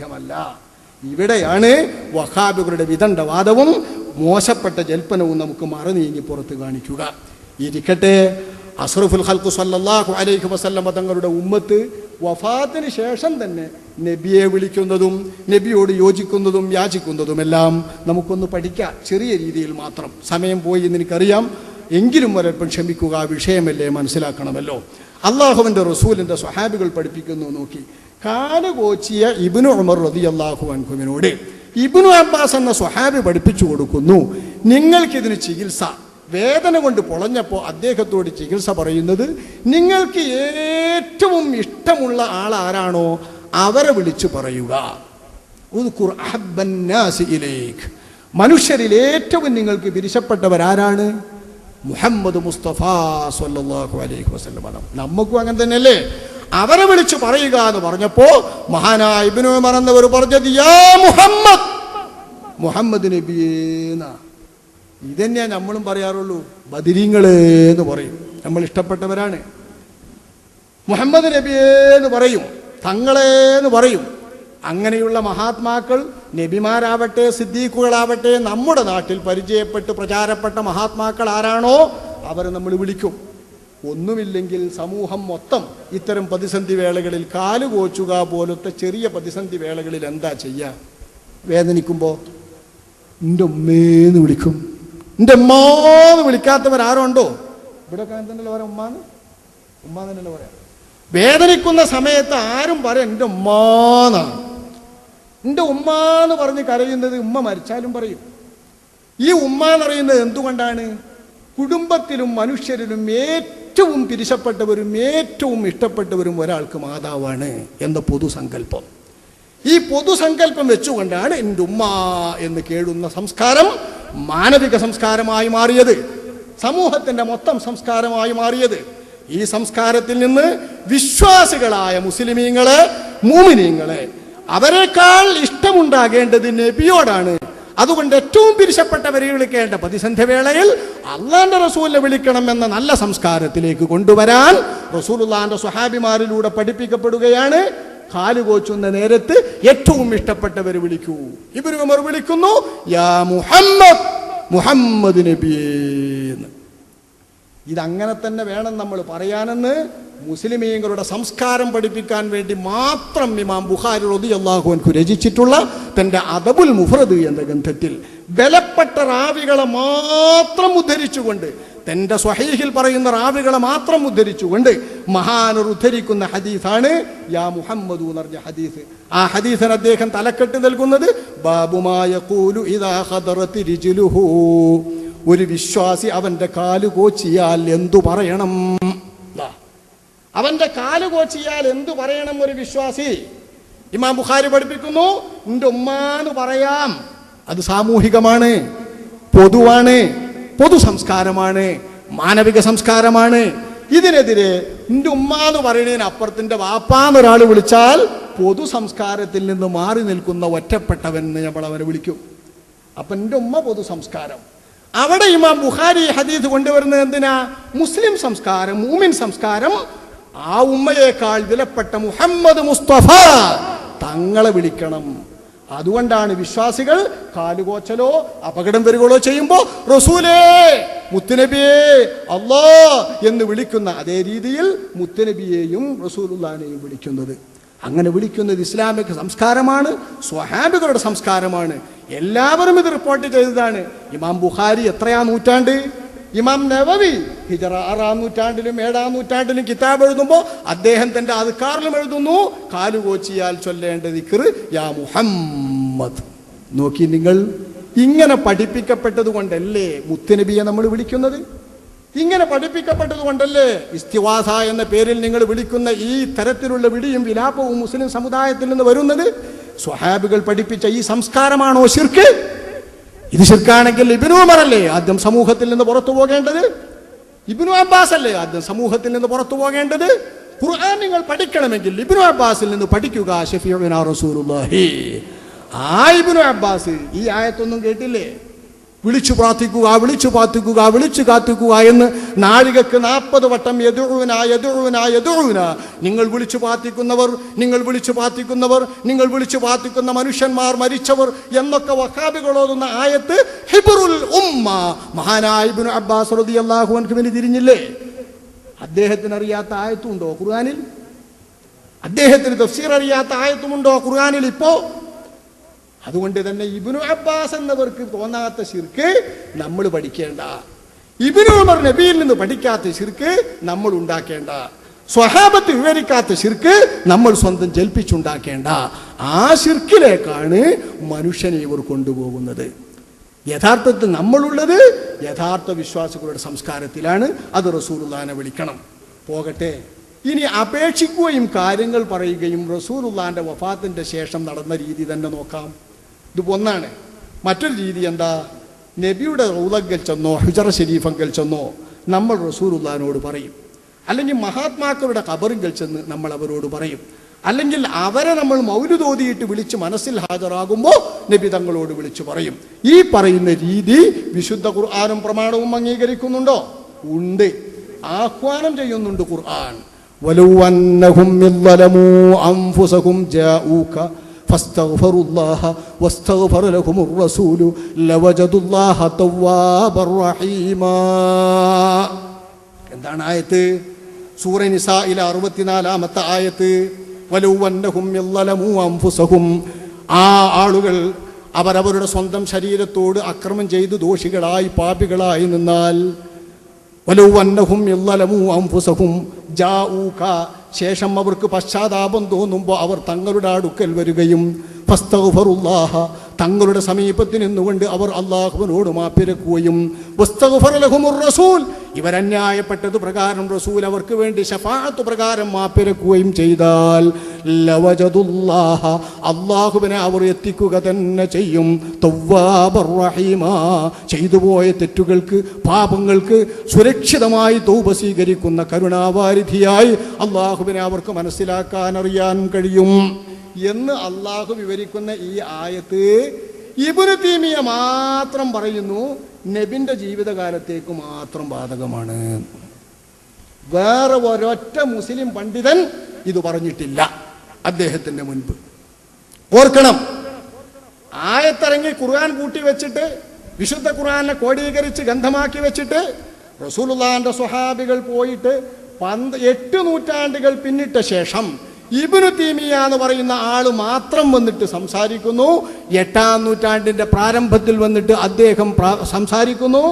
സാധ്യമല്ല ഇവിടെയാണ് വഹാബുകളുടെ വിദണ്ഡവാദവും മോശപ്പെട്ട ജൽപ്പനവും നമുക്ക് മറു നീങ്ങി പുറത്ത് കാണിക്കുക. ഇരിക്കട്ടെ. അസ്രഫുൽ ഹൽക്കു സല്ലാഹു അലൈഹി വസല്ലം തങ്ങളുടെ ഉമ്മത്ത് വഫാത്തിന് ശേഷം തന്നെ നബിയെ വിളിക്കുന്നതും നബിയോട് യോജിക്കുന്നതും യാചിക്കുന്നതുമെല്ലാം നമുക്കൊന്ന് പഠിക്കാം. ചെറിയ രീതിയിൽ മാത്രം. സമയം പോയി എന്ന് എനിക്കറിയാം. എങ്കിലും ഒരൽപ്പം ക്ഷമിക്കുക വിഷയമല്ലേ മനസ്സിലാക്കണമല്ലോ. അള്ളാഹുവിന്റെ റസൂലിന്റെ സ്വഹാബികൾ പഠിപ്പിക്കുന്നു നോക്കി. കാലുകോച്ചിയ ഇബിനു ഉമർ റതി അള്ളാഹു അൻഹുവിനോട് ഇബിനു അബ്ബാസ് എന്ന സ്വഹാബി പഠിപ്പിച്ചു കൊടുക്കുന്നു നിങ്ങൾക്കിതിന് ചികിത്സ. വേദന കൊണ്ട് പൊളഞ്ഞപ്പോൾ അദ്ദേഹത്തോട് ചികിത്സ പറയുന്നത് നിങ്ങൾക്ക് ഏറ്റവും ഇഷ്ടമുള്ള ആൾ ആരാണോ അവരെ വിളിച്ചു പറയുക. മനുഷ്യരിൽ ഏറ്റവും നിങ്ങൾക്ക് പിരിശപ്പെട്ടവരാരാണ് മുഹമ്മദ് മുസ്തഫ സല്ലല്ലാഹു അലൈഹി വസല്ലം നമുക്കും അങ്ങനെ തന്നെയല്ലേ? അവരെ വിളിച്ച് പറയുക എന്ന് പറഞ്ഞപ്പോ മഹാനായ ഇബ്നു ഉമർ എന്നവർ പറഞ്ഞത് യാ മുഹമ്മദ്! മുഹമ്മദ് നബിയേന ഇതന്നെയാ നമ്മളും പറയാറുള്ളൂ. ബദിരീങ്ങൾ എന്ന് പറയും. നമ്മൾ ഇഷ്ടപ്പെട്ടവരാണ്. മുഹമ്മദ് നബിയേ എന്ന് പറയും. തങ്ങളെ എന്ന് പറയും. അങ്ങനെയുള്ള മഹാത്മാക്കൾ നബിമാരാവട്ടെ സിദ്ദീഖുകളാവട്ടെ നമ്മുടെ നാട്ടിൽ പരിചയപ്പെട്ട് പ്രചാരപ്പെട്ട മഹാത്മാക്കൾ ആരാണോ? അവരെ നമ്മൾ വിളിക്കും. ഒന്നുമില്ലെങ്കിൽ സമൂഹം മൊത്തം ഇത്തരം പ്രതിസന്ധി വേളകളിൽ കാലുകോച്ചുക പോലത്തെ ചെറിയ പ്രതിസന്ധി വേളകളിൽ എന്താ ചെയ്യുക വേദനിക്കുമ്പോൾ എന്റെ ഉമ്മേന്ന് വിളിക്കും. എന്റെ ഉമ്മാന്ന് വിളിക്കാത്തവരാരുണ്ടോ ഇവിടെ തന്നെയല്ലേ പറയാം ഉമ്മാന്ന്? ഉമ്മ തന്നെയല്ലേ പറയാം? വേദനിക്കുന്ന സമയത്ത് ആരും പറയും എന്റെ ഉമ്മാന്നാണ് എന്റെ ഉമ്മ എന്ന് പറഞ്ഞ് കരയുന്നത് ഉമ്മ മരിച്ചാലും പറയും. ഈ ഉമ്മ എന്ന് പറയുന്നത് എന്തുകൊണ്ടാണ്? കുടുംബത്തിലും മനുഷ്യരിലും ഏറ്റവും പിരിശപ്പെട്ടവരും ഏറ്റവും ഇഷ്ടപ്പെട്ടവരും ഒരാൾക്ക് മാതാവാണ് എന്ന പൊതുസങ്കല്പം. ഈ പൊതുസങ്കല്പം വെച്ചുകൊണ്ടാണ് എന്റെ ഉമ്മ എന്ന് കേഴുന്ന സംസ്കാരം മാനവിക സംസ്കാരമായി മാറിയത്. സമൂഹത്തിന്റെ മൊത്തം സംസ്കാരമായി മാറിയത്. ഈ സംസ്കാരത്തിൽ നിന്ന് വിശ്വാസികളായ മുസ്ലിമീങ്ങളെ മൂമിനീങ്ങളെ അവരെക്കാൾ ഇഷ്ടമുണ്ടാകേണ്ടത് നബിയോടാണ്. അതുകൊണ്ട് ഏറ്റവും പിരിശപ്പെട്ടവരെ വിളിക്കേണ്ട പ്രതിസന്ധി വേളയിൽ അള്ളാന്റെ റസൂലിനെ വിളിക്കണം എന്ന നല്ല സംസ്കാരത്തിലേക്ക് കൊണ്ടുവരാൻ റസൂലുള്ളാന്റെ സ്വഹാബിമാരിലൂടെ പഠിപ്പിക്കപ്പെടുകയാണ്. കാലുകോച്ചുന്ന നേരത്ത് ഏറ്റവും ഇഷ്ടപ്പെട്ടവർ വിളിക്കൂ. ഇവർ ഉമർ വിളിക്കുന്നു യാ മുഹമ്മദ് മുഹമ്മദ് നബിയേന്ന് ഇതങ്ങനെ തന്നെ വേണം നമ്മൾ പറയാനെന്ന് മുസ്ലിമീങ്ങളുടെ സംസ്കാരം പഠിപ്പിക്കാൻ വേണ്ടി മാത്രം ഇമാം ബുഖാരി റബി അള്ളാഹുൻഖു രചിച്ചിട്ടുള്ള തന്റെ അദബുൽ മുഫ്രദ് എന്ന ഗ്രന്ഥത്തിൽ ബലപ്പെട്ട റാവികളെ മാത്രം ഉദ്ധരിച്ചുകൊണ്ട് തന്റെ സ്വഹീഹിൽ പറയുന്ന റാവികളെ മാത്രം ഉദ്ധരിച്ചുകൊണ്ട് മഹാനർ ഉദ്ധരിക്കുന്ന ഹദീസാണ് യാ മുഹമ്മദ് എന്നറിഞ്ഞ ഹദീസ് ആ ഹദീസിന് അദ്ദേഹം തലക്കെട്ട് നൽകുന്നത് ബാബുമായ കൂലു ഇതാ ഒരു വിശ്വാസി അവന്റെ കാലു കോച്ചിയാൽ എന്തു പറയണം. അവന്റെ കാൽ കോച്ചിയാൽ എന്തു പറയണം ഒരു വിശ്വാസി? ഇമാം ബുഖാരി പഠിപ്പിക്കുന്നു നിന്റെ ഉമ്മാന്ന് പറയാം. അത് സാമൂഹികമാണ് പൊതുവാണ് പൊതു സംസ്കാരമാണ് മാനവിക സംസ്കാരമാണ്. ഇതിനെതിരെ നിന്റെ ഉമ്മ എന്ന് പറയുന്നതിന് അപ്പുറത്തിന്റെ വാപ്പാന്ന് ഒരാൾ വിളിച്ചാൽ പൊതു സംസ്കാരത്തിൽ നിന്ന് മാറി നിൽക്കുന്ന ഒറ്റപ്പെട്ടവൻ നമ്മൾ അവരെ വിളിക്കും. അപ്പൊ എന്റെ ഉമ്മ പൊതു സംസ്കാരം അവിടെ ഇമാം ബുഖാരി ഹദീദ് കൊണ്ടുവരുന്നത് എന്തിനാ? മുസ്ലിം സംസ്കാരം മൂമിൻ സംസ്കാരം ആ ഉമ്മയേക്കാൾ വിലപ്പെട്ട മുഹമ്മദ് മുസ്തഫ തങ്ങളെ വിളിക്കണം. അതുകൊണ്ടാണ് വിശ്വാസികൾ കാലുകോച്ചലോ അപകടം വരികളോ ചെയ്യുമ്പോൾ റസൂലേ മുത്തുനബിയേ അള്ളോ എന്ന് വിളിക്കുന്ന അതേ രീതിയിൽ മുത്തുനബിയെയും റസൂലുല്ലാനെയും വിളിക്കുന്നത്. അങ്ങനെ വിളിക്കുന്നത് ഇസ്ലാമിക സംസ്കാരമാണ് സ്വഹാബികളുടെ സംസ്കാരമാണ്. എല്ലാവരും ഇത് റിപ്പോർട്ട് ചെയ്തതാണ്. ഇമാം ബുഖാരി എത്രയാ നൂറ്റാണ്ട്? ഇമാം നവവി ഹിജറ ആറാം നൂറ്റാണ്ടിലും ഏഴാം നൂറ്റാണ്ടിലും കിതാബ് എഴുതുമ്പോൾ അദ്ദേഹം തന്റെ അധികാറിലും എഴുതുന്നു കാലുകോച്ചിയാൽ ചൊല്ലേണ്ട ദിക്ർ യാ മുഹമ്മദ്. നോക്കി നിങ്ങൾ ഇങ്ങനെ പഠിപ്പിക്കപ്പെട്ടത് കൊണ്ടല്ലേ മുത്തുനബിയെ നമ്മൾ വിളിക്കുന്നത്? ഇങ്ങനെ പഠിപ്പിക്കപ്പെട്ടത് കൊണ്ടല്ലേ ഇസ്തിവാസ എന്ന പേരിൽ നിങ്ങൾ വിളിക്കുന്ന ഈ തരത്തിലുള്ള വിളിയും വിലാപവും മുസ്ലിം സമുദായത്തിൽ നിന്ന് വരുന്നത്? സ്വഹാബികൾ പഠിപ്പിച്ച ഈ സംസ്കാരമാണോ ശിർക്ക്? ഇത് ശിർക്കാണെങ്കിൽ ഇബിനു അല്ലേ? ആദ്യം സമൂഹത്തിൽ നിന്ന് പുറത്തു പോകേണ്ടത്? ഇബിനു അബ്ബാസ് അല്ലേ? ആദ്യം സമൂഹത്തിൽ നിന്ന് പുറത്തു പോകേണ്ടത്? ഖുർആൻ നിങ്ങൾ പഠിക്കണമെങ്കിൽ ഇബിനു അബ്ബാസിൽ നിന്ന് പഠിക്കുക ഷഫീഉന റസൂലുള്ളാഹി. ആ ഇബിനു അബ്ബാസ് ഈ ആയത്തൊന്നും കേട്ടില്ലേ? വിളിച്ചു പ്രാർത്ഥിക്കുക വിളിച്ചു പ്രാർത്ഥിക്കുക വിളിച്ചു കാത്തിക്കുക എന്ന് നാഴികക്ക് നാൽപ്പത് വട്ടം എതിർവിന എതിർവിന എതിർവിന നിങ്ങൾ വിളിച്ചു പ്രാർത്ഥിക്കുന്നവർ നിങ്ങൾ വിളിച്ചു പ്രാർത്ഥിക്കുന്നവർ നിങ്ങൾ വിളിച്ചു പ്രാർത്ഥിക്കുന്ന മനുഷ്യന്മാർ മരിച്ചവർ എന്നൊക്കെ വഹാബികളോതുന്ന ആയത്ത് ഹിബറുൽ ഉമ്മ. മഹാനായ ഇബ്നു അബ്ബാസ് റളിയല്ലാഹു അൻഹുവിന് തിരിഞ്ഞില്ലേ? അദ്ദേഹത്തിന് അറിയാത്ത ആയത്തുണ്ടോ ഖുർആനിൽ? അദ്ദേഹത്തിന് തഫ്സീർ അറിയാത്ത ആയത്തുമുണ്ടോ ഖുർആനിൽ ഇപ്പോ? അതുകൊണ്ട് തന്നെ ഇബിനു അബ്ബാസ് എന്നവർക്ക് തോന്നാത്ത ശിർക്ക് നമ്മൾ പഠിക്കേണ്ട. ഇബിനു ഉമർ നബിയിൽ നിന്ന് പഠിക്കാത്ത ശിർക്ക് നമ്മൾ ഉണ്ടാക്കേണ്ട. സ്വഹാബത്ത് വിവരിക്കാത്ത ശിർക്ക് നമ്മൾ സ്വന്തം ജൽപ്പിച്ചുണ്ടാക്കേണ്ട. ആ ശിർക്കിലേക്കാണ് മനുഷ്യനെ ഇവർ കൊണ്ടുപോകുന്നത്. യഥാർത്ഥത്തിൽ നമ്മളുള്ളത് യഥാർത്ഥ വിശ്വാസികളുടെ സംസ്കാരത്തിലാണ്. അത് റസൂലുള്ളാനെ വിളിക്കണം. പോകട്ടെ. ഇനി അപേക്ഷിക്കുകയും കാര്യങ്ങൾ പറയുകയും റസൂലുള്ളാന്റെ വഫാത്തിന്റെ ശേഷം നടന്ന രീതി തന്നെ നോക്കാം. ഇത് ഒന്നാണ്. മറ്റൊരു രീതി എന്താ? നബിയുടെ റൗലങ്കൽ ചെന്നോ ഹുജറ ഷെരീഫങ്കൽ ചെന്നോ നമ്മൾ റസൂറുല്ലാനോട് പറയും. അല്ലെങ്കിൽ മഹാത്മാക്കളുടെ കബറിങ്കൽ ചെന്ന് നമ്മൾ അവരോട് പറയും. അല്ലെങ്കിൽ അവരെ നമ്മൾ മൗലുതോതിയിട്ട് വിളിച്ച് മനസ്സിൽ ഹാജരാകുമ്പോൾ നബി തങ്ങളോട് വിളിച്ചു പറയും. ഈ പറയുന്ന രീതി വിശുദ്ധ ഖുർആാനും പ്രമാണവും അംഗീകരിക്കുന്നുണ്ടോ? ഉണ്ട്. ആഹ്വാനം ചെയ്യുന്നുണ്ട് ഖുർആൻ. أنهم إذ ظلموا أنفسهم جاءوك فاستغفروا الله واستغفر لهم الرسول لوجدوا الله توابا رحيما എന്താണ് ആയത്ത് സൂറ നിസായിലെ അറുപത്തിനാലാമത്തെ ആയത്ത് വലൗവന്നഹും യല്ലലമു അംഫുസഹും ആ ആളുകൾ അവരവരുടെ സ്വന്തം ശരീരത്തോട് അക്രമം ചെയ്ത് ദോഷികളായി പാപികളായി നിന്നാൽ വലൗവന്നഹും യല്ലലമു അംഫുസഹും ജാഊക ശേഷം അവർക്ക് പശ്ചാത്താപം തോന്നുമ്പോൾ അവർ തങ്ങളുടെ അടുക്കൽ വരികയും ഫസ്തഗ്ഫറുല്ലാഹ തങ്ങളുടെ സമീപത്തിൽ നിന്നുകൊണ്ട് അവർ അള്ളാഹുവിനോട് മാപ്പിരക്കുകയും റസൂൽ. ഇവരന്യായപ്പെട്ടത് പ്രകാരം റസൂൽ അവർക്ക് വേണ്ടി ഷഫാത്ത് പ്രകാരം മാപ്പിരക്കുകയും ചെയ്താൽ അള്ളാഹുവിനെ അവർ എത്തിക്കുക തന്നെ ചെയ്യും. ചെയ്തു പോയ തെറ്റുകൾക്ക് പാപങ്ങൾക്ക് സുരക്ഷിതമായി തൗബ സ്വീകരിക്കുന്ന കരുണാവാരിധിയായി അള്ളാഹുവിനെ അവർക്ക് മനസ്സിലാക്കാൻ അറിയാൻ കഴിയും. എന്ന് അള്ളാഹു വിവരിക്കുന്ന ഈ ആയത്ത് ഇബുന് തീമിയ മാത്രം പറയുന്നു നബിന്റെ ജീവിതകാലത്തേക്ക് മാത്രം ബാധകമാണ്. വേറെ ഒരൊറ്റ മുസ്ലിം പണ്ഡിതൻ ഇത് പറഞ്ഞിട്ടില്ല അദ്ദേഹത്തിന്റെ മുൻപ്. ഓർക്കണം ആയത്തിറങ്ങി ഖുർആൻ കൂട്ടി വെച്ചിട്ട് വിശുദ്ധ ഖുർആനെ കോടീകരിച്ച് ഗന്ധമാക്കി വെച്ചിട്ട് റസൂലുള്ളാന്റെ സ്വഹാബികൾ പോയിട്ട് പന്ത് എട്ട് നൂറ്റാണ്ടുകൾ പിന്നിട്ട ശേഷം ഇബിനു തീമിയ എന്ന് പറയുന്ന ആൾ മാത്രം വന്നിട്ട് സംസാരിക്കുന്നു. എട്ടാം നൂറ്റാണ്ടിന്റെ പ്രാരംഭത്തിൽ വന്നിട്ട് അദ്ദേഹം സംസാരിക്കുന്നു.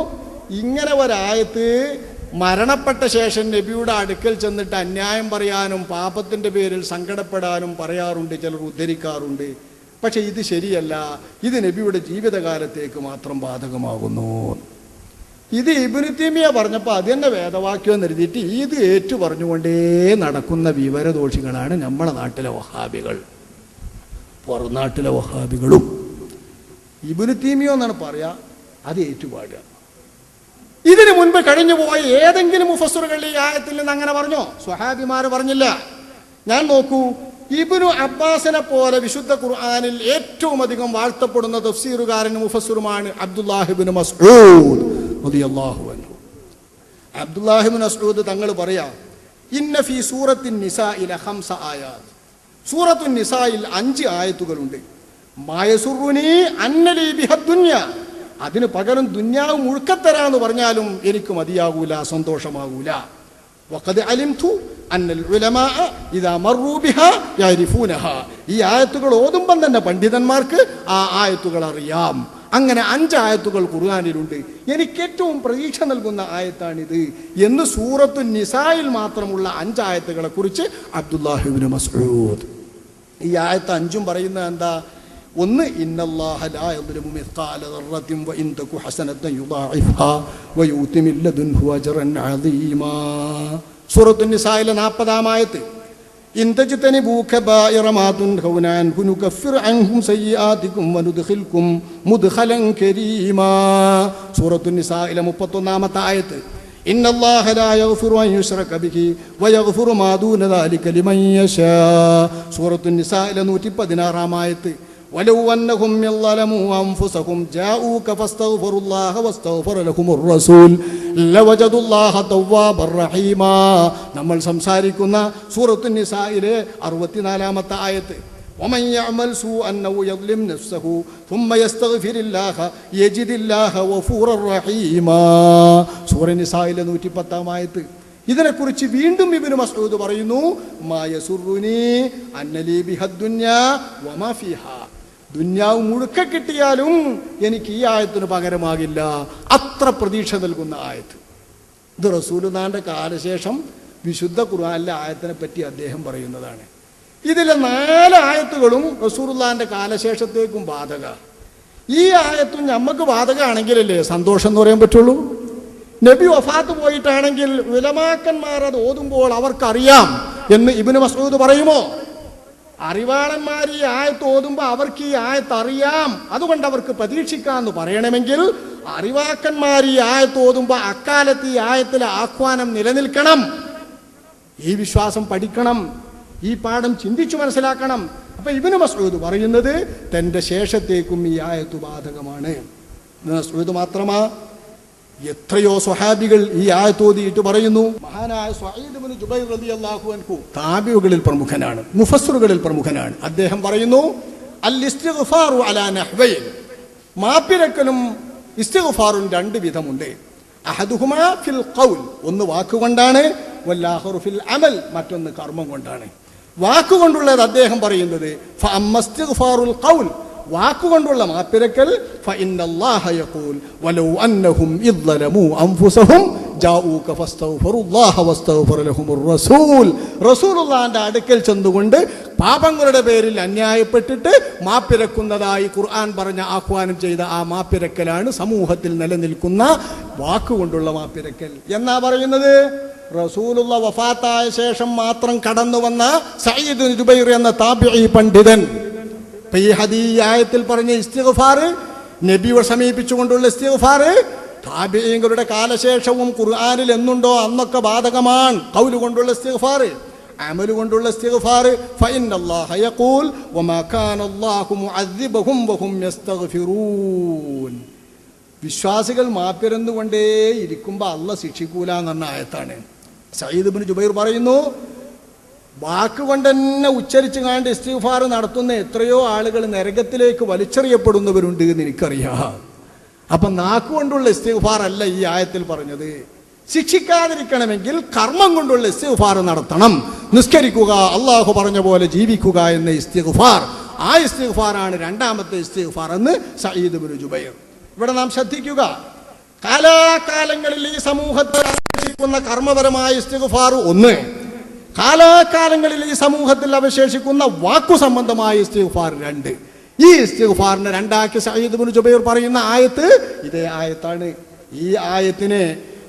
ഇങ്ങനെ ഒരായത്ത് മരണപ്പെട്ട ശേഷം നബിയുടെ അടുക്കൽ ചെന്നിട്ട് അന്യായം പറയാനും പാപത്തിന്റെ പേരിൽ സങ്കടപ്പെടാനും പറയാറുണ്ട് ചിലർ ഉദ്ധരിക്കാറുണ്ട്. പക്ഷേ ഇത് ശരിയല്ല. ഇത് നബിയുടെ ജീവിതകാലത്തേക്ക് മാത്രം ബാധകമാകുന്നു. ഇത് ഇബിനുത്തീമിയ പറഞ്ഞപ്പോൾ അത് തന്നെ വേദവാക്യം എഴുതിയിട്ട് ഇത് ഏറ്റു പറഞ്ഞുകൊണ്ടേ നടക്കുന്ന വിവരദോഷികളാണ് നമ്മുടെ നാട്ടിലെ വഹാബികൾ. പുറം നാട്ടിലെ വഹാബികളും ഇബിനുത്തീമിയോ എന്നാണ് പറയാ അത് ഏറ്റുപാടുക. ഇതിനു മുൻപ് കഴിഞ്ഞു പോയ ഏതെങ്കിലും മുഫസ്സുറുകൾ ഈ ആയത്തിൽ നിന്ന് അങ്ങനെ പറഞ്ഞോ? സ്വഹാബിമാർ പറഞ്ഞില്ല. ഞാൻ നോക്കൂ ഇബിനു അബ്ബാസിനെ പോലെ വിശുദ്ധ ഖുർആാനിൽ ഏറ്റവും അധികം വാഴ്ത്തപ്പെടുന്ന തഫ്സീറുകാരൻ മുഫസ്സുറുമാണ് അബ്ദുല്ലാഹിബിൻ മസ്ഊദ്. റളിയല്ലാഹു അൻഹു. അബ്ദുല്ലാഹിബിൻ അസ്ലൂദ് തങ്ങൾ പറയാ ഇന്ന ഫി സൂറത്തിൻ നിസായില ഹംസ ആയാത്. സൂറത്തു നിസായിൽ അഞ്ച് ആയത്തുകളുണ്ട്. അതിന് പകരം ദുന്യാവ് മുഴുക്കത്തരാന്ന് പറഞ്ഞാലും എനിക്ക് മതിയാകൂല സന്തോഷമാകൂല വഖദ് അലിംതു അന്നൽ ഉലമാ ഇദാ മർറൂ ബിഹാ യഅരിഫൂനഹ ഈ ആയത്തുകൾ ഓതുമ്പം തന്നെ പണ്ഡിതന്മാർക്ക് ആ ആയത്തുകൾ അറിയാം. അങ്ങനെ അഞ്ച് ആയത്തുകൾ ഖുർആനിലുണ്ട്. എനിക്ക് ഏറ്റവും പ്രതീക്ഷ നൽകുന്ന ആയത്താണിത്. എന്ന് സൂറത്തു നിസായിൽ മാത്രമുള്ള അഞ്ചായത്തുകളെ കുറിച്ച് അബ്ദുല്ലാഹിബിന് മസൂദ് ഈ ആയത്ത് അഞ്ചും പറയുന്നത് എന്താ? ഒന്ന് സൂറത്തു നിസായിലെ 40 ആയത്ത്. إن تجتنبوا كبائر ما تنهون عنه نكفر عنكم سيئاتكم وندخلكم مدخلا كريما. سورة النساء إلى مبطنامة آية. إن الله لا يغفر أن يشرك به ويغفر ما دون ذلك لمن يشاء. سورة النساء إلى نوتي بدنا رامايته ولو أنهم ظلموا أنفسهم جاءوك فاستغفروا الله واستغفر لهم الرسول لوجدوا الله توابا رحيما നമ്മൾ സംസാരിക്കുന്ന സൂറത്തു നിസായിലെ അറുപത്തിനാലാമത്തെ ആയത്ത് ومن يعمل سوءا أو يظلم نفسه ثم يستغفر الله يجد الله غفورا رحيما സൂറ നിസായിലെ നൂറ്റി പത്താം ആയത്ത് ഇതിനെക്കുറിച്ച് വീണ്ടും ഇബിന് മസൂദ് പറയുന്നു മായസുറുനി അന്നലി ബിഹദ്ദുന്യാ വമാ ഫീഹാ ദുന്യാവ് മുഴുക്ക കിട്ടിയാലും എനിക്ക് ഈ ആയത്തിന് പകരമാകില്ല. അത്ര പ്രതീക്ഷ നൽകുന്ന ആയത്ത്. ഇത് റസൂലുനാന്റെ കാലശേഷം വിശുദ്ധ ഖുർആാനിലെ ആയത്തിനെ പറ്റി അദ്ദേഹം പറയുന്നതാണ്. ഇതിലെ നാല് ആയത്തുകളും റസൂറുല്ലാന്റെ കാലശേഷത്തേക്കും ബാധക. ഈ ആയത്തും നമുക്ക് ബാധകമാണെങ്കിലല്ലേ സന്തോഷം എന്ന് പറയാൻ പറ്റുള്ളൂ? നബി വഫാത്ത് പോയിട്ടാണെങ്കിൽ വിലമാക്കന്മാർ അത് ഓതുമ്പോൾ അവർക്കറിയാം എന്ന് ഇബിന് മസൂദ് പറയുമോ? അറിവാളന്മാർ ഈ ആയത്ത് ഓതുമ്പോൾ അവർക്ക് ഈ ആയത്ത് അറിയാം. അതുകൊണ്ട് അവർക്ക് പ്രതീക്ഷിക്കാമെന്ന് പറയണമെങ്കിൽ അറിവാക്കന്മാർ ഈ ആയത്ത് ഓതുമ്പോൾ അക്കാലത്ത് ഈ ആയത്തിലെ ആഹ്വാനം നിലനിൽക്കണം. ഈ വിശ്വാസം പഠിക്കണം. ഈ പാഠം ചിന്തിച്ചു മനസ്സിലാക്കണം. അപ്പൊ ഇബിന് മസൂദ് പറയുന്നത് തന്റെ ശേഷത്തേക്കും ഈ ആയത്ത് ബാധകമാണ്. മസൂദ് മാത്രമാ എത്രയോ സ്വഹാബികൾ ഈ ആയത്തോതിയിട്ട് പറയുന്നു. മഹാനായ സ്വഈദ് ഇബ്നു ജുബൈർ റളിയല്ലാഹു അൻഹു താബിഉകളിൽ പ്രമുഖനാണ് മുഫസ്സറുകളിൽ പ്രമുഖനാണ്. അദ്ദേഹം പറയുന്നു അൽ ഇസ്തിഗ്ഫാറു അലാ നഹ്വൈൻ. മാപ്പിരക്കലും ഇസ്തിഗ്ഫാറും രണ്ട് വിധമുണ്ട്. അഹദുഹുമ ഫിൽ ഖൗൽ ഒന്ന് വാക്കുകൊണ്ടാണ് വല്ലാഹുറു ഫിൽ അമൽ മറ്റൊന്ന് കർമ്മം കൊണ്ടാണ്. വാക്കുകൊണ്ടുള്ളത് അദ്ദേഹം പറയുന്നത് ഫഅമ്മസ്തിഗ്ഫാറുൽ ഖൗൽ വാക്കുകൊണ്ടുള്ള മാപ്പിരക്കൽ അടുക്കൽ ചെന്നുകൊണ്ട് പാപങ്ങളുടെ പേരിൽ അന്യായപ്പെട്ടിട്ട് മാപ്പിരക്കുന്നതായി ഖുർആൻ പറഞ്ഞ ആഹ്വാനം ചെയ്ത ആ മാപ്പിരക്കലാണ് സമൂഹത്തിൽ നിലനിൽക്കുന്ന വാക്കുകൊണ്ടുള്ള മാപ്പിരക്കൽ. എന്നാ പറയുന്നത്? റസൂലുള്ള വഫാത്തായ ശേഷം മാത്രം കടന്നു വന്ന സയ്യിദ് ജുബൈർ എന്ന താബിഈ പണ്ഡിതൻ ഇപ്പൊ ഈ ഹദീ ആയത്തിൽ പറഞ്ഞ ഇസ്തിഗ്ഫാർ നബിയെ സമീപിച്ചുകൊണ്ടുള്ള ഇസ്തിഗ്ഫാർ താബിഈങ്ങളുടെ കാലശേഷവും ഖുർആനിൽ എന്നുണ്ടോ അന്നൊക്കെ ബാധകമാണ്. കൗൽ കൊണ്ടുള്ള ഇസ്തിഗ്ഫാർ അമൽ കൊണ്ടുള്ള ഇസ്തിഗ്ഫാർ ഫഇന്നല്ലാഹ യഖൂൽ വമാ കാന വഹും യസ്തഗ്ഫിറൂൻ. വിശ്വാസികൾ മാപ്പിരന്നുകൊണ്ടേ ഇരിക്കുമ്പോൾ അല്ല ശിക്ഷിക്കൂല എന്ന ആയത്താണ്. സയ്യിദ് ഇബ്നു ജുബൈർ പറയുന്നു വാക്കുകൊണ്ട് തന്നെ ഉച്ചരിച്ചു കാണ്ട് ഇസ്തിഫാർ നടത്തുന്ന എത്രയോ ആളുകൾ നരകത്തിലേക്ക് വലിച്ചെറിയപ്പെടുന്നവരുണ്ട് എന്ന് എനിക്കറിയാം. അപ്പൊ നാക്കുകൊണ്ടുള്ള ഇസ്തിഫാർ അല്ല ഈ ആയത്തിൽ പറഞ്ഞത്. ശിക്ഷിക്കാതിരിക്കണമെങ്കിൽ കർമ്മം കൊണ്ടുള്ള ഇസ്തിഫാർ നടത്തണം. നിസ്കരിക്കുക അള്ളാഹു പറഞ്ഞ പോലെ ജീവിക്കുക എന്ന ഇസ്തിഫാർ ആ ഇസ്തിഫാറാണ് രണ്ടാമത്തെ ഇസ്തിഫാർ എന്ന് സയ്യിദ് ബിൻ ജുബൈർ. ഇവിടെ നാം ശ്രദ്ധിക്കുക. കാലാകാലങ്ങളിൽ ഈ സമൂഹത്തിൽ കർമ്മപരമായ ഇസ്തീഫാർ ഒന്ന്. കാലാകാലങ്ങളിൽ ഈ സമൂഹത്തിൽ അവശേഷിക്കുന്ന വാക്കു സംബന്ധമായ ഇസ്തിഗ്ഫാർ രണ്ട്. ഈ ഇസ്തിഗ്ഫാറിനെ രണ്ടാക്കി സയ്യിദ് ബിൻ ജുബൈർ പറയുന്ന ആയത്ത് ഇതേ ആയത്താണ്. ഈ ആയത്തിനെ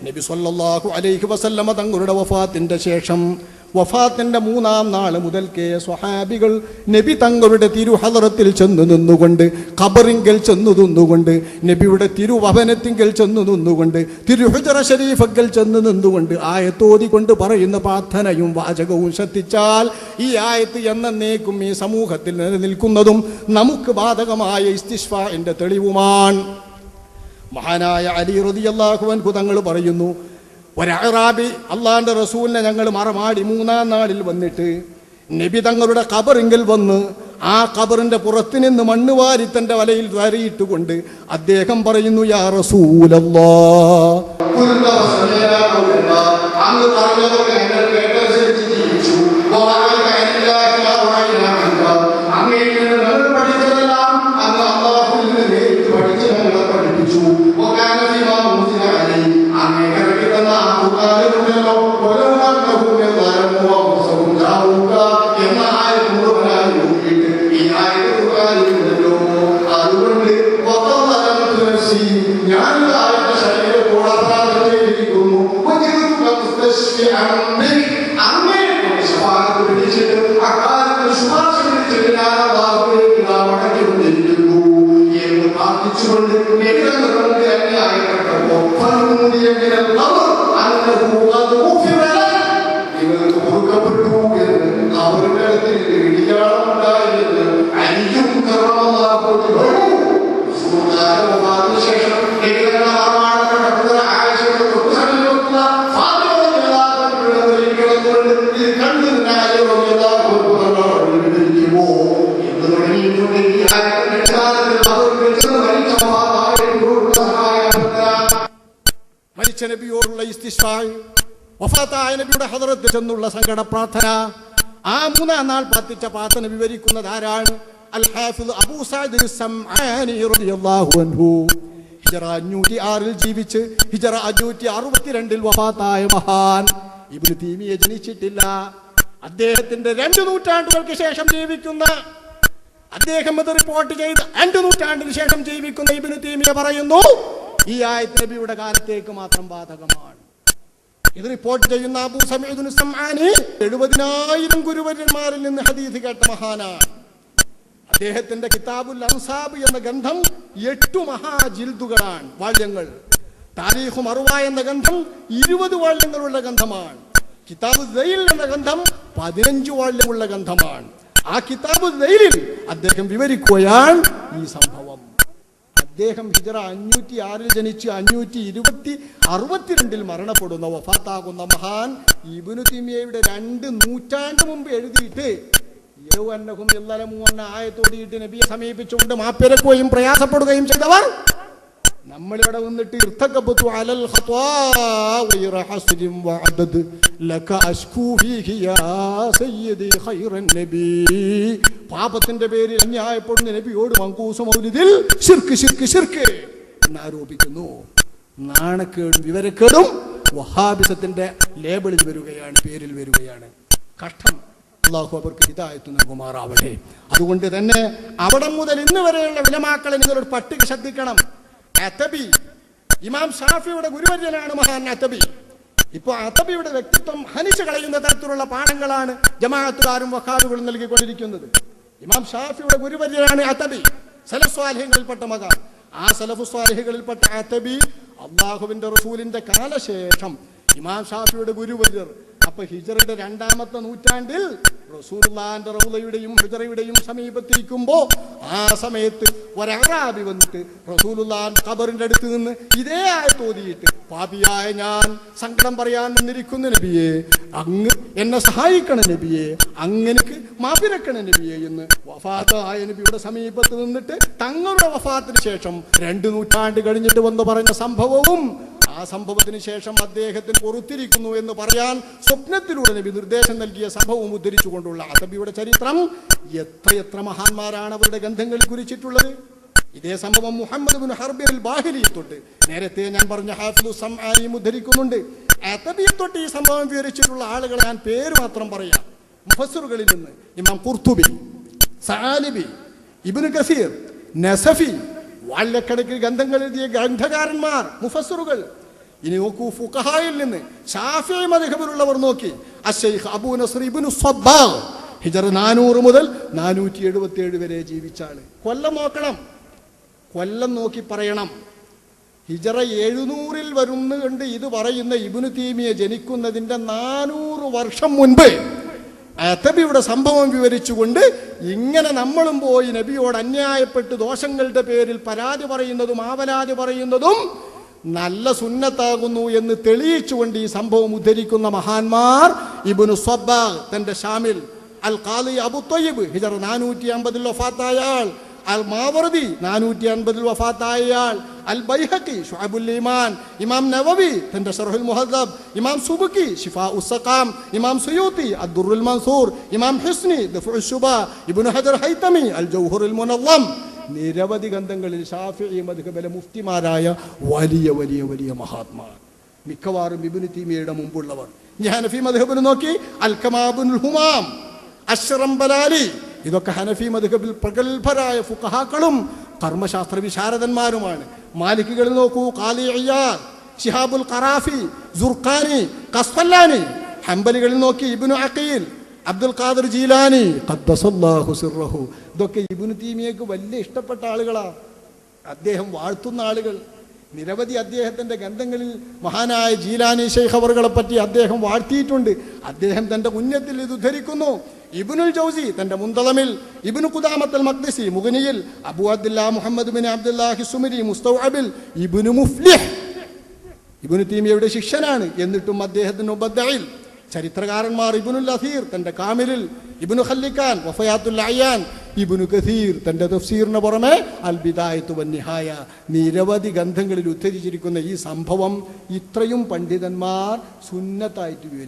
നബി സല്ലല്ലാഹു അലൈഹി വസല്ലമ തങ്ങളുടെ വഫാത്തിന്റെ ശേഷം വഫാത്തിന്റെ മൂന്നാം നാൾ മുതൽക്കേ സ്വഹാബികൾ നബി തങ്ങളുടെ തിരുഹദറത്തിൽ ചെന്നു നിന്നുകൊണ്ട് ഖബറിങ്കൽ ചെന്നു നിന്നുകൊണ്ട് നബിയുടെ തിരുവഭനത്തിങ്കൽ ചെന്നു നിന്നുകൊണ്ട് തിരുഹുജറ ഷരീഫക്കൽ ചെന്നു നിന്നുകൊണ്ട് ആയത്തോതിക്കൊണ്ട് പറയുന്ന പ്രാർത്ഥനയും വാചകവും ശ്രദ്ധിച്ചാൽ ഈ ആയത്ത് എന്നേക്കും ഈ സമൂഹത്തിൽ നിലനിൽക്കുന്നതും നമുക്ക് ബാധകമായ ഇസ്തിഷ്ഫാന്റെ തെളിവുമാണ്. മഹാനായ അലി റളിയല്ലാഹു അൻഹു തങ്ങൾ പറയുന്നു ഒരറാബി അള്ളാന്റെ റസൂലിനെ ഞങ്ങൾ മറമാടി മൂന്നാം നാളിൽ വന്നിട്ട് നബി തങ്ങളുടെ കബറിങ്കിൽ വന്ന് ആ ഖബറിന്റെ പുറത്ത് നിന്ന് മണ്ണ് വാരി തന്റെ വലയിൽ വരയിട്ടുകൊണ്ട് അദ്ദേഹം പറയുന്നു യാ റസൂലല്ലാ. നബിയോടുള്ള ഇസ്തിഷ്ഫായ് നബിയുടെ ഹദറത്ത് ചെന്നുള്ള സങ്കട പ്രാർത്ഥന. ആ മൂന്നാം നാൾ പ്രാർത്ഥിച്ച പ്രാർത്ഥന വിവരിക്കുന്നത് ആരാണ്? അൽ ഹാഫിദ് അബൂ സഅദ് സംആനി റളിയല്ലാഹു അൻഹു. ഹിജറ അഞ്ഞൂറ്റി ആറിൽ ജീവിച്ച് ഹിജറ അഞ്ഞൂറ്റി അറുപത്തിരണ്ടിൽ വഫാത്തായ മഹാൻ. ഇബ്നു തീമിയെ ജനിച്ചിട്ടില്ല. അദ്ദേഹത്തിന്റെ രണ്ട് നൂറ്റാണ്ടുകൾക്ക് ശേഷം ജീവിക്കുന്ന അദ്ദേഹം അത് റിപ്പോർട്ട് ചെയ്ത് രണ്ട് നൂറ്റാണ്ടിന് ശേഷം ജീവിക്കുന്ന ഇബിന് തീമിയ പറയുന്നു ഈ ആയത്ത് നബിയുടെ കാലത്തേക്ക് മാത്രം ബാധകമാണ്. ഇത് റിപ്പോർട്ട് ചെയ്യുന്ന അബൂ സമീദുൽ സമ്ആനി എഴുപതിനായിരം ഗുരുവര്യന്മാരിൽ നിന്ന് ഹദീസ് കേട്ട മഹാനാണ്. അദ്ദേഹത്തിന്റെ കിതാബുൽ അൻസാബ് എന്ന ഗ്രന്ഥം എട്ടു മഹാജിൽദുകളാണ് വാള്യങ്ങൾ. താരീഖു മറുവ എന്ന ഗ്രന്ഥം ഇരുപത് വാള്യങ്ങളുള്ള ഗ്രന്ഥമാണ്. കിതാബ് ദൈൽ എന്ന ഗ്രന്ഥം പതിനഞ്ച് വാള്യമുള്ള ഗ്രന്ഥമാണ്. ആ കിതാബ് ദൈലിൽ അദ്ദേഹം വിവരിക്കുകയാണ് ഈ സംഭവം. അദ്ദേഹം ഹിജറ അഞ്ഞൂറ്റി ആറിൽ ജനിച്ച് അഞ്ഞൂറ്റി ഇരുപത്തി അറുപത്തിരണ്ടിൽ മരണപ്പെടുന്ന വഫാത്താകുന്ന മഹാൻ ഇബിനു തിമിയയുടെ രണ്ട് നൂറ്റാണ്ട് മുമ്പ് എഴുതിയിട്ട് യൗവന്നഹും യല്ലലമു എന്ന ആയത്തോടിയിട്ട് നബിയെ സമീപിച്ചുകൊണ്ട് മാപ്പിരക്കുകയും പ്രയാസപ്പെടുകയും ചെയ്തവർ നമ്മളിവിടെ വന്നിട്ട് നബി പാപത്തിന്റെ പേരിൽ അന്യായപ്പെടുന്ന നബിയോട് മങ്കൂസ മൗലിദിൽ ശിർക്ക് ശിർക്ക് ശിർക്ക് എന്നാരോപിക്കുന്നു നാണക്കേടും വിവരക്കേടും വഹാബിസത്തിന്റെ ലേബിളിൽ വരികയാണ് പേരിൽ വരികയാണ്. കഷ്ടം. അള്ളാഹു അവർക്ക് ഹിദായത്ത് നൽകുമാറാവട്ടെ. അതുകൊണ്ട് തന്നെ അവിടെ മുതൽ ഇന്ന് വരെയുള്ള വിലമാക്കളെ നിങ്ങളൊരു പട്ടിക ശ്രദ്ധിക്കണം. അത്തബി ഇമാം ഷാഫിയുടെ ഗുരുവര്യനാണ് മഹാൻ അത്തബി. ഇപ്പോൾ അത്തബിയുടെ വ്യക്തിത്വം ഹനിച്ചു കളയുന്ന തരത്തിലുള്ള പാഠങ്ങളാണ് ജമാഅത്തുകാരും വഹാബുകളും നൽകിക്കൊണ്ടിരിക്കുന്നത്. ഇമാം ഷാഫിയുടെ ഗുരുവര്യനാണ് അത്തബി. സലസ്വാലിഹ്യങ്ങളിൽപ്പെട്ട മകൻ ആ സലഫുസ്വാലഹികളിൽപ്പെട്ട അത്തബി അള്ളാഹുവിന്റെ റസൂലിന്റെ കാലശേഷം ഇമാം ഷാഫിയുടെ ഗുരുവര്യർ അപ്പൊ ഹിജറിന്റെ രണ്ടാമത്തെ നൂറ്റാണ്ടിൽ റസൂലുള്ളാന്റെ റൗലയുടെയും ഹിജറയുടെയും സമീപത്തിരിക്കുമ്പോ ആ സമയത്ത് ഒരറാബി വന്നിട്ട് റസൂലുല്ലാൻ ഖബറിന്റെ അടുത്ത് നിന്ന് ഇതേ ആയത്തോതിയിട്ട് പാപിയായ ഞാൻ സങ്കടം പറയാൻ നിന്നിരിക്കുന്ന നബിയെ അങ്ങ് എന്നെ സഹായിക്കണ നബിയെ അങ്ങനെക്ക് മാപ്പിരക്കണ നബിയെ എന്ന് വഫാത്തായ നബിയുടെ സമീപത്ത് നിന്നിട്ട് തങ്ങളുടെ വഫാത്തിന് ശേഷം രണ്ട് നൂറ്റാണ്ട് കഴിഞ്ഞിട്ട് വന്ന് പറഞ്ഞ സംഭവവും ആ സംഭവത്തിന് ശേഷം അദ്ദേഹത്തിന് പുറത്തിരിക്കുന്നു എന്ന് പറയാൻ സ്വപ്നത്തിലൂടെ നബി നിർദ്ദേശം നൽകിയ സംഭവം ഉദ്ധരിച്ചുകൊണ്ടുള്ള അസബിയുടെ ചരിത്രം എത്രയെത്ര മഹാന്മാരാണ് അവരുടെ ഗന്ധങ്ങളിൽ കുറിച്ചിട്ടുള്ളത്. ഇതേ സംഭവം മുഹമ്മദ് ബിൻ ഹർബിൽ ബാഹിലിയിൽ തൊട്ട് നേരത്തെ ഞാൻ പറഞ്ഞ ഹാഫിലു ആരെയും ഉദ്ധരിക്കുന്നുണ്ട് അതബിയെ തൊട്ട് ഈ സംഭവം വിവരിച്ചിട്ടുള്ള ആളുകളെ ഞാൻ പേര് മാത്രം പറയാം. മുഫസറുകളിൽ നിന്ന് ഇമാം കുർത്തുബി സാലിബി ഇബ്നു കസീർ നസഫി വാല്യക്കണക്കിന് ഗന്ധങ്ങൾ എഴുതിയ ഗ്രന്ഥകാരന്മാർ മുഫസ്സറുകൾ ഇനി നോക്കൂ ഫുഖഹായിൽ നിന്ന് ഷാഫി മദ്ഹബിലുള്ളവർ നോക്കി. അഷൈഖ് അബൂ ഇബ്നു സബ്ബാ ഹിജ്റ നാനൂറ് മുതൽ നാനൂറ്റി എഴുപത്തി ഏഴ് വരെ ജീവിച്ചാണ് കൊല്ലം നോക്കണം. കൊല്ലം നോക്കി പറയണം. ഹിജറ എഴുന്നൂറിൽ വരുന്നുകൊണ്ട് ഇത് പറയുന്ന ഇബ്നു തീമിയെ ജനിക്കുന്നതിന്റെ നാനൂറ് വർഷം മുൻപ് അത്തബിയുടെ സംഭവം വിവരിച്ചുകൊണ്ട് ഇങ്ങനെ നമ്മളും പോയി നബിയോട് അന്യായപ്പെട്ട് ദോഷങ്ങളുടെ പേരിൽ പരാതി പറയുന്നതും ആവലാതി പറയുന്നതും നല്ല സുന്നത്താകുന്നു എന്ന് തെളിയിച്ചുകൊണ്ട് ഈ സംഭവം ഉദ്ധരിക്കുന്ന മഹാന്മാർ ഇബുനു സ്വബാ തന്റെ ഷാമിൽ അൽ കാലി അബു തൊയ്യബ് ഹിജർ നാനൂറ്റി അമ്പതിൽ വഫാത്തായ ആൾ അൽ മാവർദി നാനൂറ്റി അൻപതിൽ വഫാത്തായയാൾ അൽ ബൈഹക്കി ഷുഹബുൽ ഈമാൻ ഇമാം നവവി തന്റെ ഷർഹുൽ മുഹദ്ദബ് ഇമാം സുബുക്കി ഷിഫാ ഉസ്സഖാം ഇമാം സുയൂത്തി അദ്ദുറുൽ മൻസൂർ ഇമാം ഹിസ്നി ദഫുൽ ശുബ ഇബ്നു ഹജർ ഹൈതമി അൽ ജൗഹറുൽ മുനവ്വം നിരവധി ഗ്രന്ഥങ്ങളിൽ ഷാഫിഈ മദ്ഹബിലെ മുഫ്തിമാരായ വലിയ വലിയ വലിയ മഹാത്മാർ. മിക്കവാറും ഇബ്നു തീമിയയുടെ മുമ്പുള്ളവർ. ഹനഫി മദ്ഹബിന് നോക്കി. അൽ കമാബുൽ ഹുമാം അഷ്റം ബലാലി ഇതൊക്കെ ഹനഫി മധുഹബിൽ പ്രഗത്ഭരായ ഫുഖഹാക്കളും കർമ്മശാസ്ത്ര വിശാരദന്മാരുമാണ്. മാലിക്കുകളിൽ നോക്കൂ കാലി അയ്യാർ ഷിഹാബുൽ ഖറാഫി ജുർഖാനി കസ്ഫല്ലാനി ഹംബലികളിൽ നോക്കി ഇബിനു അഖീൽ അബ്ദുൽ ഖാദർ ജീലാനി സിർറഹു. ഇതൊക്കെ ഇബ്നു തീമിയക്ക് വലിയ ഇഷ്ടപ്പെട്ട ആളുകളാ. അദ്ദേഹം വാഴ്ത്തുന്ന ആളുകൾ. നിരവധി അദ്ദേഹത്തിന്റെ ഗ്രന്ഥങ്ങളിൽ മഹാനായ ജീലാനി ഷെയ്ഖ് അവറുകളെ പറ്റി അദ്ദേഹം വാഴ്ത്തിയിട്ടുണ്ട്. അദ്ദേഹം തന്റെ കുഞ്ഞത്തിൽ ഇത് ഉദ്ധരിക്കുന്നു. ഇബിനുൽ ജൗസി തന്റെ മുന്തളമിൽ ഇബിനു കുദാമത്തൽ മഖ്ദിസി മുഗനിയിൽ അബു അബ്ദുല്ല മുഹമ്മദ് ബിൻ അബ്ദുല്ലാഹി സുമരി മുസ്തൗഅബിൽ ഇബ്നു മുഫ്ലിഹ്. ഇബിനു തീമിയയുടെ ശിഷ്യനാണ് എന്നിട്ടും അദ്ദേഹത്തിന് ഉപദ്ദയിൽ ചരിത്രകാരന്മാർ ഇബുനുൽ അസീർ തന്റെ കാമിലിൽ ഇബുനു ഖല്ലിക്കാൻ വഫയാത്തുൽ അയ്യാൻ ഇബുനു കസീർ തന്റെ തഫ്സീറിന് പുറമെ അൽ ബിദായത്ത് വന്നിഹായ നിരവധി ഗ്രന്ഥങ്ങളിൽ ഉദ്ധരിച്ചിരിക്കുന്ന ഈ സംഭവം ഇത്രയും പണ്ഡിതന്മാർ സുന്നത്തായിട്ട് വിവരിക്കും.